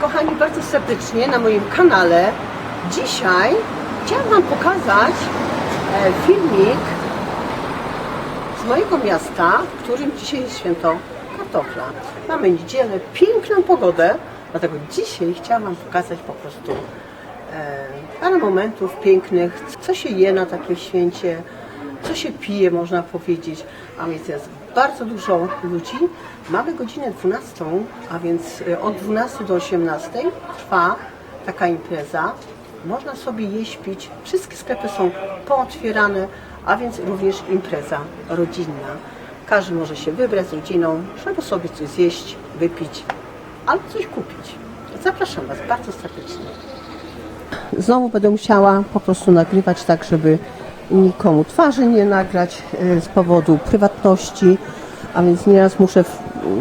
kochani bardzo serdecznie na moim kanale. Dzisiaj chciałam Wam pokazać e, filmik z mojego miasta, w którym dzisiaj jest święto kartofla. Mamy niedzielę, piękną pogodę, dlatego dzisiaj chciałam Wam pokazać po prostu e, parę momentów pięknych, co się je na takim święcie, co się pije, można powiedzieć. A więc jest bardzo dużo ludzi. Mamy godzinę 12, a więc e, od 12 do 18 trwa taka impreza. Można sobie jeść, pić. Wszystkie sklepy są pootwierane, a więc również impreza rodzinna. Każdy może się wybrać z rodziną, żeby sobie coś zjeść, wypić albo coś kupić. Zapraszam Was bardzo serdecznie. Znowu będę musiała po prostu nagrywać tak, żeby nikomu twarzy nie nagrać e, z powodu prywatności, a więc nieraz muszę,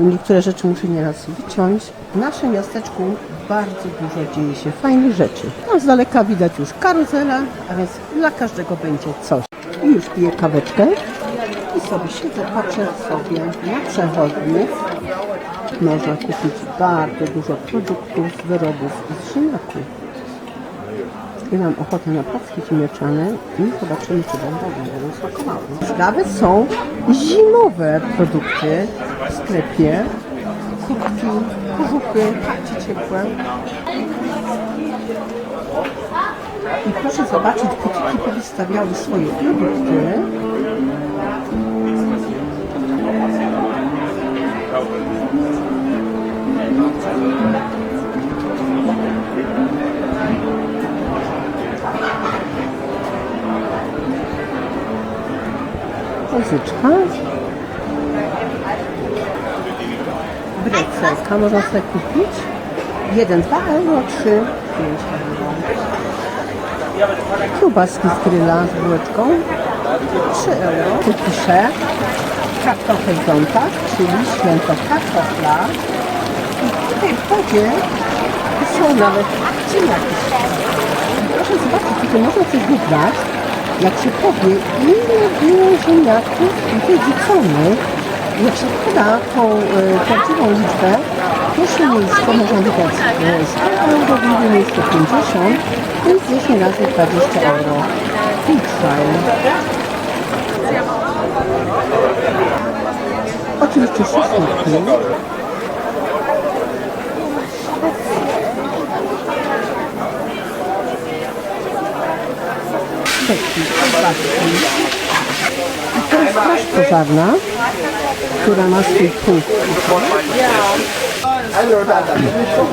niektóre rzeczy muszę nieraz wyciąć. W naszym miasteczku bardzo dużo dzieje się fajnych rzeczy. Tam z daleka widać już karuzela, a więc dla każdego będzie coś. I już piję kaweczkę i sobie siedzę, patrzę sobie na przechodni. Można kupić bardzo dużo produktów, wyrobów z ziemniaków. I mam ochotę na placki ziemniaczane i zobaczymy, czy będą będą smakowały. Ciekawe są zimowe produkty w sklepie. Kubki, kożuchy, patrzcie ciepłe. I proszę zobaczyć, butiki powystawiały swoje produkty. Muzyczka. Brecelka można sobie kupić. 1, 2 euro, 3, 5 euro. Kiełbaski z gryla z bułeczką. 3 euro. Tu piszę kartofel w ząbkach, czyli święto kartofla. I tutaj w wodzie są nawet ziemniaki. Proszę zobaczyć, tutaj można coś wybrać. Jak się powie, ile było ziemniaków wyrzuconych, jak się poda tą e, prawdziwą liczbę, pierwsze miejsce wybrać e, 100 euro, drugie miejsce 50, więc 10 razy 20 euro. Trwają. Oczywiście szaszłyki. To jest straż pożarna, która ma swój punkt.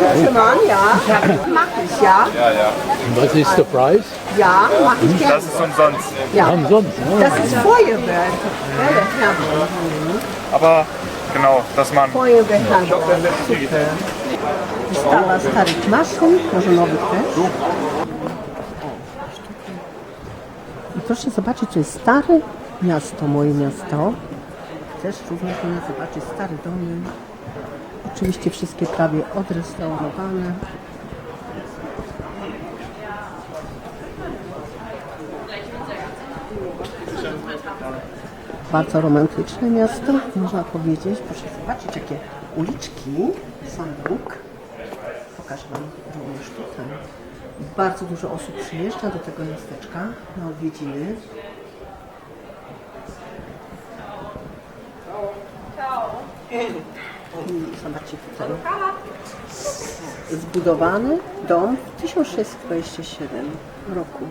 Proszę man, ja. Mach ich, ja. Ja, ja. Was ist der Preis? Ja, mach ich gerne. Das ist umsonst. Ja. Umsonst. Ne? Das ist Feuerwehr. Ja, Aber genau, dass man Feuerwehr. Super. Wystawa starych maszyn, może nowych też. I proszę zobaczyć, to jest stare miasto, moje miasto. Też również można zobaczyć stare domy. Oczywiście wszystkie prawie odrestaurowane. Bardzo romantyczne miasto, można powiedzieć. Proszę zobaczyć, jakie uliczki dróg. Pokażę Wam również tutaj. Bardzo dużo osób przyjeżdża do tego miasteczka na odwiedziny. I zobaczcie tutaj. Zbudowany dom w 1627 roku.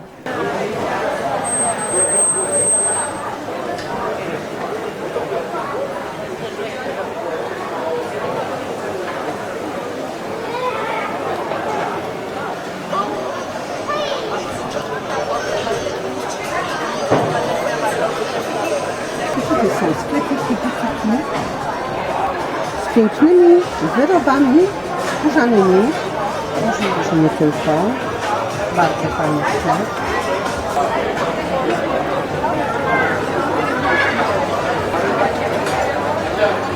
To są sklepiki butiki z pięknymi wyrobami skórzanymi. Może nie tylko. Bardzo fajny sklep. Yeah.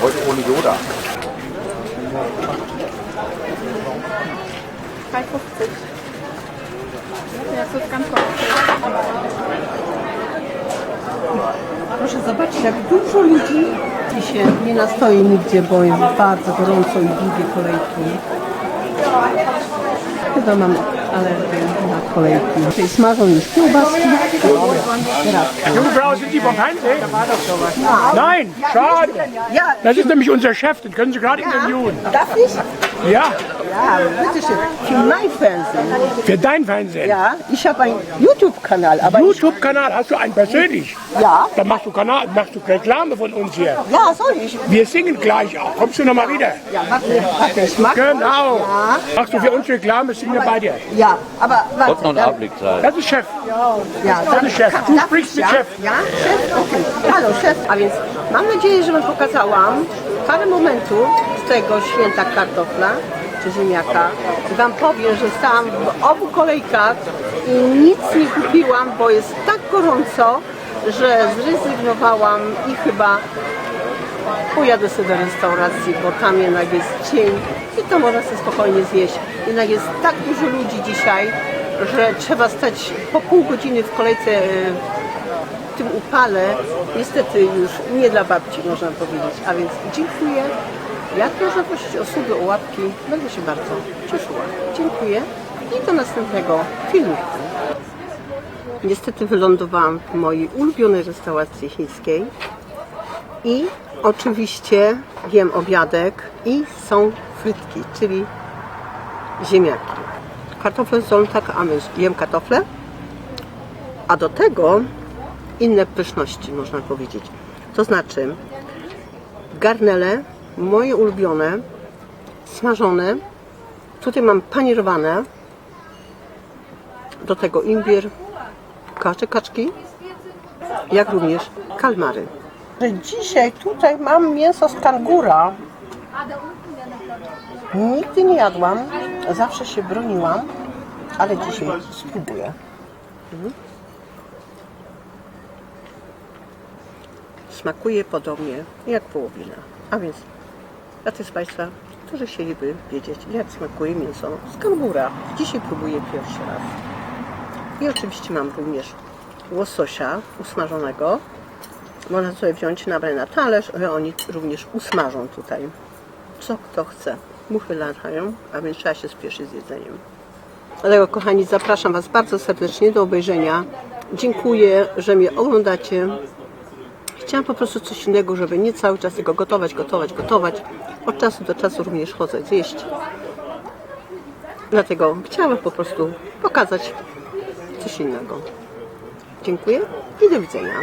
Heute ohne Yoda. 350. Ja, to jest kantor. Proszę zobaczyć, jak dużo ludzi i się nie nastoi nigdzie, bo jest bardzo gorąco i długie kolejki. Chyba mam alergię na kolejki. Tutaj smażą już kiełbaski. Teraz Junge Frau, sind Sie vom Fernsehen? Nein, schade. Das ist nämlich unser Chef, den können Sie gerade interviewen. darf ich? Ja, Ja, bitteschön. Für mein Fernsehen. für dein Fernsehen. Ja, ich habe einen YouTube-Kanal, YouTube-Kanal hast du einen persönlich. ja, Dann machst du Kanal, machst du Reklame von uns hier. ja, soll ich? Wir singen gleich auch. Kommst du noch mal wieder? Ja, warte, warte, ich mach. Genau. Machst du für uns Reklame, singen wir bei dir. Ja, aber warte. Kommt noch ein dann- Abblickzeit. Das ist Chef. Ja, Das ist Chef. Du Darf sprichst ich, mit ja? Chef. Ja, szef? Okej. Halo, szef. A więc mam nadzieję, że Wam pokazałam parę momentów z tego święta kartofla czy ziemniaka. I Wam powiem, że stałam w obu kolejkach i nic nie kupiłam, bo jest tak gorąco, że zrezygnowałam i chyba pojadę sobie do restauracji, bo tam jednak jest cień i to można sobie spokojnie zjeść. Jednak jest tak dużo ludzi dzisiaj, że trzeba stać po pół godziny w kolejce e, w tym upale. Niestety już nie dla babci można powiedzieć. A więc dziękuję. Jak można prosić osoby o łapki, będę się bardzo cieszyła. Dziękuję i do następnego filmu. Niestety wylądowałam w mojej ulubionej restauracji chińskiej. I oczywiście jem obiadek i są frytki, czyli ziemniaki. Kartofle są tak, a my jem kartofle, a do tego inne pyszności, można powiedzieć. To znaczy garnele, moje ulubione, smażone. Tutaj mam panierowane. Do tego imbier, kacze, kaczki, jak również kalmary. Dzisiaj tutaj mam mięso z kangura. Nigdy nie jadłam, zawsze się broniłam, ale dzisiaj spróbuję. Smakuje podobnie jak wołowina. A więc tych z Państwa, którzy chcieliby wiedzieć, jak smakuje mięso z kangura, dzisiaj próbuję pierwszy raz. I oczywiście mam również łososia usmażonego. Można sobie wziąć, nabrać na talerz, ale oni również usmażą tutaj. Co kto chce. Muchy latają, a więc trzeba się spieszyć z jedzeniem. Dlatego kochani, zapraszam Was bardzo serdecznie do obejrzenia. Dziękuję, że mnie oglądacie. Chciałam po prostu coś innego, żeby nie cały czas tylko gotować, gotować, gotować. Od czasu do czasu również chodzę zjeść. Dlatego chciałam po prostu pokazać coś innego. Dziękuję i do widzenia.